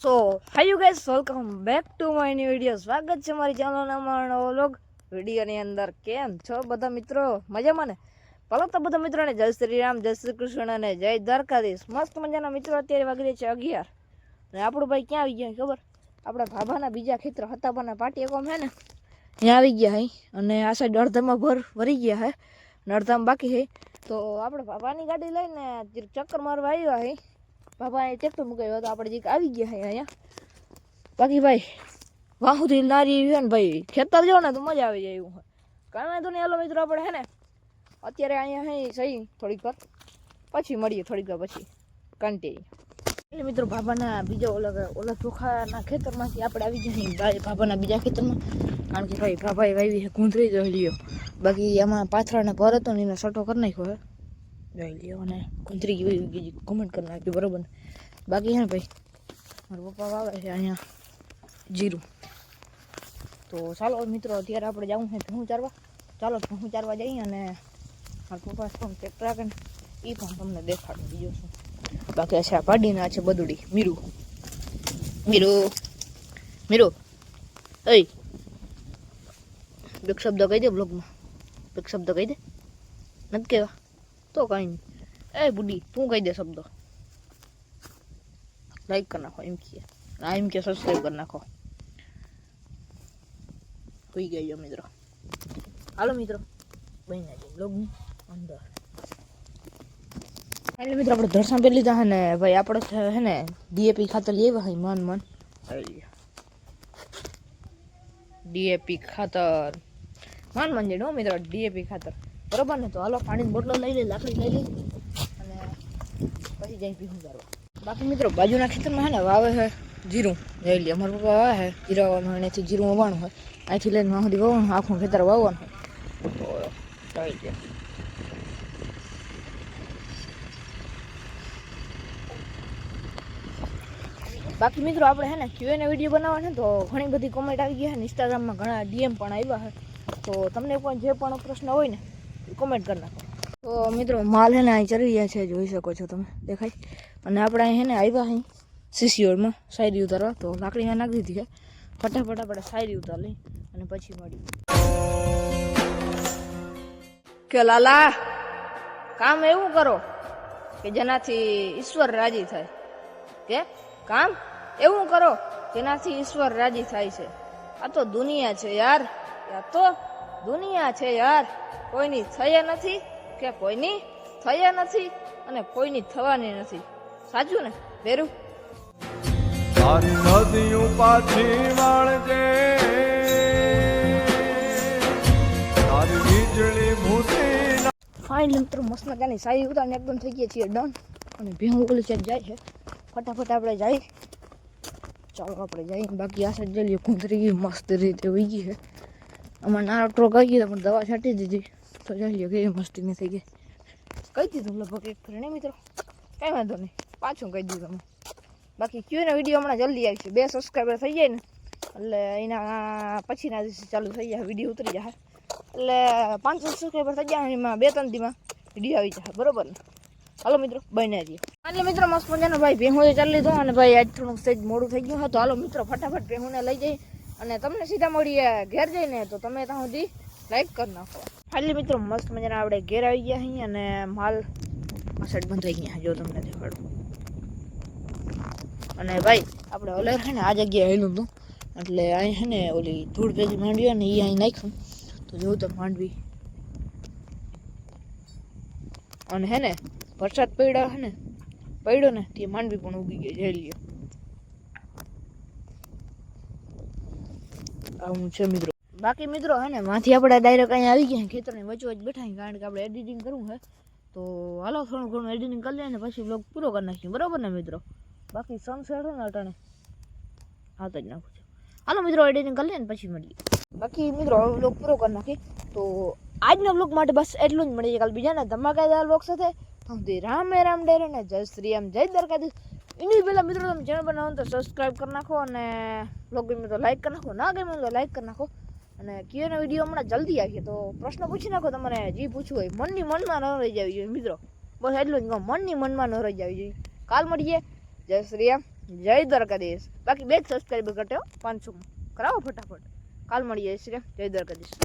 So hi guys welcome back to my new video સ્વાગત છે મારી ચેનલના મારો નવો વ્લોગ વિડીયોની અંદર કેમ છો બધા મિત્રો? મજામાં ને? ભલો તો બધા મિત્રોને જય શ્રી રામ, જય શ્રી કૃષ્ણ અને જય દ્વારકાધીશ. મસ્ત મજાના મિત્રો, અત્યારે વાગી રહ્યા છે અગિયાર. અને આપણું ભાઈ ક્યાં આવી ગયા ખબર? આપણા ભાભાના બીજા ખેતર પણ પાટી કોમ હે ને ત્યાં આવી ગયા હે અને આ સાઈડ અડધામાં ભર ભરી ગયા હે અને અડધામાં બાકી હે તો આપણે ભાભાની ગાડી લઈને ચક્કર મારવા આવ્યા હે બાબા એ ટ્રેક્ટર મુકાવ્યો તો આપણે જીક આવી ગયા અહીંયા. બાકી ભાઈ, વાહુથી લારી છે ને ભાઈ, ખેતર જો ને તો મજા આવી જાય એવું હોય. કાંઈ વાંધો નહીં. હાલો મિત્રો, આપણે હે ને, અત્યારે અહીંયા હે સહી થોડીક વાર. પછી મળીએ થોડીક વાર પછી. કન્ટિન્યુ એટલે મિત્રો બાબાના બીજા ઓલા ઓલા ચોખાના ખેતરમાંથી આપણે આવી ગયા બાબાના બીજા ખેતરમાં. કારણ કે ભાઈ બાબાએ વાવી છે ગુંદરી લ્યો. બાકી એમાં પાથરાને ભર હતો ને એને સટો કરી નાખ્યો જોઈ લ્યો અને ગુંદરી જેવી કોમેન્ટ કરી નાખ્યું બરોબર. બાકી છે ને ભાઈ, મારા પપ્પા વાવે છે અહીંયા જીરું. તો ચાલો મિત્રો, અત્યારે આપણે જવું છે ભેહું ચારવા ચાલો ભેહું ચારવા જઈએ અને મારા પપ્પા શું ટ્રેક્ટર રાખે ને એ પણ તમને દેખાડું બીજું શું. બાકી છે આ પાડીના છે બદુડી. મીરુ. મીરુ. મીરુ. ઓય. એક શબ્દ કહી દે બ્લોગમાં એક શબ્દ કહી દે. નથી કહેવા તો કાંઈ એ બુડી તું કહી દે શબ્દો. લાઈક કરી નાખો એમ કે આ એમ કે સબસ્ક્રાઈબ કરી નાખો. હોઈ ગયો મિત્રો. હાલો મિત્રો. બની જાય બ્લોગની અંદર. એટલે મિત્રો આપણે દર્શન પેલી લીધા ને ભાઈ આપણે છે હે ને ડીએપી ખાતર લેવા હોય મન મન. ડીએપી ખાતર. મન મન જેડો મિત્રો ડીએપી ખાતર. બરોબર ને? તો હાલો પાણીની બોટલો લઈ લઈ લાકડી લઈ લઈ. અને પછી જઈ પીવું કરવા બાકી મિત્રો બાજુના ખેતરમાં હે ને વાવે છે જીરું. જઈ લે અમારા પપ્પા વાવે છે જીરા વાવવાનું હોય એનાથી જીરું વાવવાનું હોય. અહીંથી લઈને વાહ સુધી વાવવાનું આખું ખેતર વાવવાનું હોય. તો જઈ લે બાકી મિત્રો આપણે હે ને ક્યુએને વીડિયો બનાવવા છે તો ઘણી બધી કોમેન્ટ આવી ગઈ છે ને ઇન્સ્ટાગ્રામમાં ઘણા ડીએમ પણ આવ્યા છે. તો તમને પણ જે પણ પ્રશ્ન હોય ને કોમેન્ટ કરી નાખો. તો મિત્રો, માલ હે ને અહીં ચડી રહ્યા છે, જોઈ શકો છો તમે, દેખાય. અને આપણે અહીં હે ને આવ્યા અહીં સીસીઓડમાં શાયરી ઉતારવા. તો લાકડી અહીંયા નાખી દીધી છે ફટાફટ આપણે શાયરી ઉતાર અને પછી મળી કે લાલા, કામ એવું કરો કે જેનાથી ઈશ્વર રાજી થાય. કે કામ એવું કરો જેનાથી ઈશ્વર રાજી થાય છે. આ તો દુનિયા છે યાર, આ તો દુનિયા છે યાર. કોઈની થયા નથી કે કોઈની થયા નથી અને કોઈની થવાની નથી. સાચું ને બેરું તારી નદીયું પાછી વાળજે. તારી વીજળી ભૂસી ફાઇનલી મિત્રો મસ્ત મજાની સારી ઉતારને એકદમ થઈ ગયા છીએ ડન અને ભેહું ઓલી છે જાય છે. ફટાફટ આપણે જાય. ચાલો આપણે જઈએ. બાકી આ કુંતરી ગઈ મસ્ત રીતે ઉઈ ગઈ છે. આમાં નાટો કહી ગયો પણ દવા છાંટી દીધી. તો જઈએ કેવી મસ્તી નહીં થઈ ગઈ. કહી દીધું લગભગ એક ફરે ને મિત્રો? કાંઈ વાંધો નહીં. પાછું કહી દીધું તમે બાકી ક્યુના વીડિયો હમણાં જલ્દી આવી છે. બે સબસ્ક્રાઈબર થઈ જાય ને, એટલે એના પછીના દિવસે ચાલુ થઈ જાય, વીડિયો ઉતરી જાય. એટલે પાંચસો સબસ્ક્રાઈબર થઈ જાય એમાં બે ત્રણ દીમાં વીડિયો આવી જાય. બરોબર ને? હાલો મિત્રો બને રહીએ. એટલે મિત્રો, મસ્ત મજાનો ભાઈ ભેહું ચાલી લીધો અને ભાઈ આજ થોડુંક સેજ મોડું થઈ ગયું હતું. હાલો મિત્રો, ફટાફટ ભેહુંને લઈ જઈ અને તમને સીધા મળીએ ઘેર જઈને, તો તમે ત્યાં સુધી લાઈક કરી નાખો. ખાલી મિત્રો, મસ્ત મજાના આપણે ઘેર આવી ગયા અહીં અને માલ સેટ બંધ થઈ ગયા જો તમને દેખાડું. અને ભાઈ, આપણે ઓલે છે ને, આ જગ્યાએ હેલું હતું. એટલે અહીં છે ને, ઓલી ધૂળ પેજી માંડવી અને એ અહીં નાખ્યું. તો જોઉં તો માંડવી. અને હે ને, વરસાદ પડ્યો હે ને, પડ્યો ને, તે માંડવી પણ ઉગી ગઈ જઈ આવું છે મિત્રો. બાકી મિત્રો હે ને, માંથી આપણે ડાયરેક્ટ અહીંયા આવી ગયા, ખેતરની વચ્ચે વચ્ચે બેઠા કારણ કે આપણે એડિટિંગ કરવું છે. તો હાલો, થોડું ઘણું એડિટિંગ કરી લઈએ ને પછી બ્લોગ પૂરો કરી નાખીએ. બરાબર ને મિત્રો? બાકી સનસેટ હોય ને અટાણે. હાથ જ નાખું છું. હાલો મિત્રો એડિટિંગ કરી લઈએ ને પછી મળીએ. બાકી મિત્રો, હવે બ્લોગ પૂરો કરી નાખી તો આજના બ્લોગ માટે બસ એટલું જ મળીએ કાલ બીજાના ધમાકેદાર બ્લોગ સાથે. રામ રામ ડેરે ને જય શ્રી રામ, જય દ્વારકાધીશ. એની પહેલાં મિત્રો તમે ચેનલ બનાવો તો સબસ્ક્રાઈબ કરી નાખો અને બ્લોગ ગમે તો લાઈક કરી નાખો. ના ગમે તો લાઈક કરી નાખો. અને કીઓનો વીડિયો હમણાં જલ્દી આવીએ તો પ્રશ્ન પૂછી નાખો તમારે. જે પૂછવું હોય મનની મનમાં ન રહી જવી જોઈએ મિત્રો. બસ એટલું જ મનની મનમાં ન રહી જવી જોઈએ. કાલ મળીએ. જય શ્રી જય દ્વારકાધીશ. બાકી બે જ સબસ્ક્રાઈબર ઘટ્યો પાંચસો કરાવો ફટાફટ. કાલ મળીએ શ્રી જય દ્વારકાધીશ.